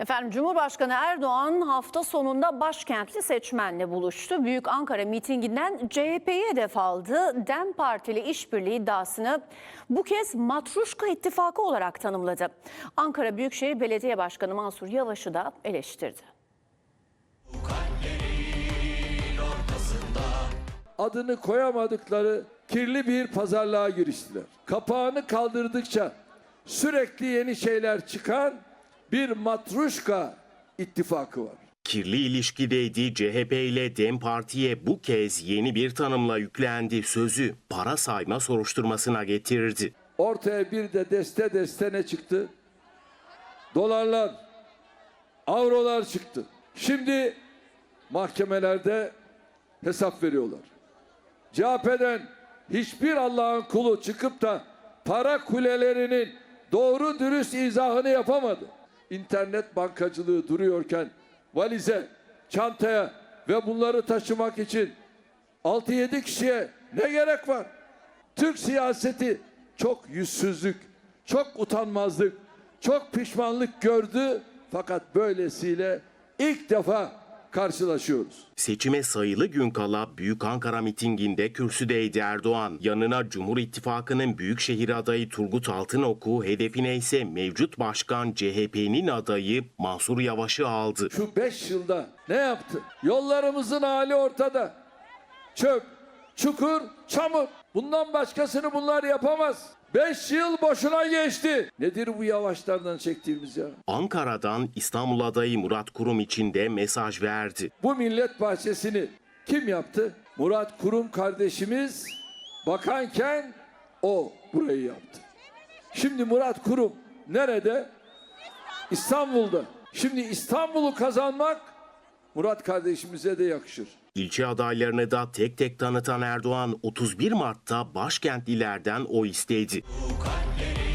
Efendim Cumhurbaşkanı Erdoğan hafta sonunda başkentli seçmenle buluştu. Büyük Ankara mitinginden CHP'yi hedef aldı. DEM Partili işbirliği iddiasını bu kez Matruşka İttifakı olarak tanımladı. Ankara Büyükşehir Belediye Başkanı Mansur Yavaş'ı da eleştirdi. adını koyamadıkları kirli bir pazarlığa giriştiler. Kapağını kaldırdıkça sürekli yeni şeyler çıkan bir matruşka ittifakı var. Kirli ilişkideydi CHP ile DEM Parti'ye bu kez yeni bir tanımla yüklendi sözü para sayma soruşturmasına getirdi. Ortaya bir de deste deste ne çıktı? Dolarlar, avrolar çıktı. Şimdi mahkemelerde hesap veriyorlar. CHP'den hiçbir Allah'ın kulu çıkıp da para kulelerinin doğru dürüst izahını yapamadı. İnternet bankacılığı duruyorken valize, çantaya ve bunları taşımak için 6-7 kişiye ne gerek var? Türk siyaseti çok yüzsüzlük, çok utanmazlık, çok pişmanlık gördü fakat böylesiyle ilk defa karşılaşıyoruz. Seçime sayılı gün kala Büyük Ankara mitinginde kürsüdeydi Erdoğan. Yanına Cumhur İttifakı'nın büyükşehir adayı Turgut Altınok'u, hedefine ise mevcut başkan CHP'nin adayı Mansur Yavaş'ı aldı. Şu beş yılda ne yaptı? Yollarımızın hali ortada. Çöp, çukur, çamur. Bundan başkasını bunlar yapamaz. Beş yıl boşuna geçti. Nedir bu yavaşlardan çektiğimiz ya? Ankara'dan İstanbul adayı Murat Kurum için de mesaj verdi. Bu millet bahçesini kim yaptı? Murat Kurum kardeşimiz bakanken o burayı yaptı. Şimdi Murat Kurum nerede? İstanbul'da. Şimdi İstanbul'u kazanmak Murat kardeşimize de yakışır. İlçe adaylarını da tek tek tanıtan Erdoğan 31 Mart'ta başkentlilerden o istedi. kalpleri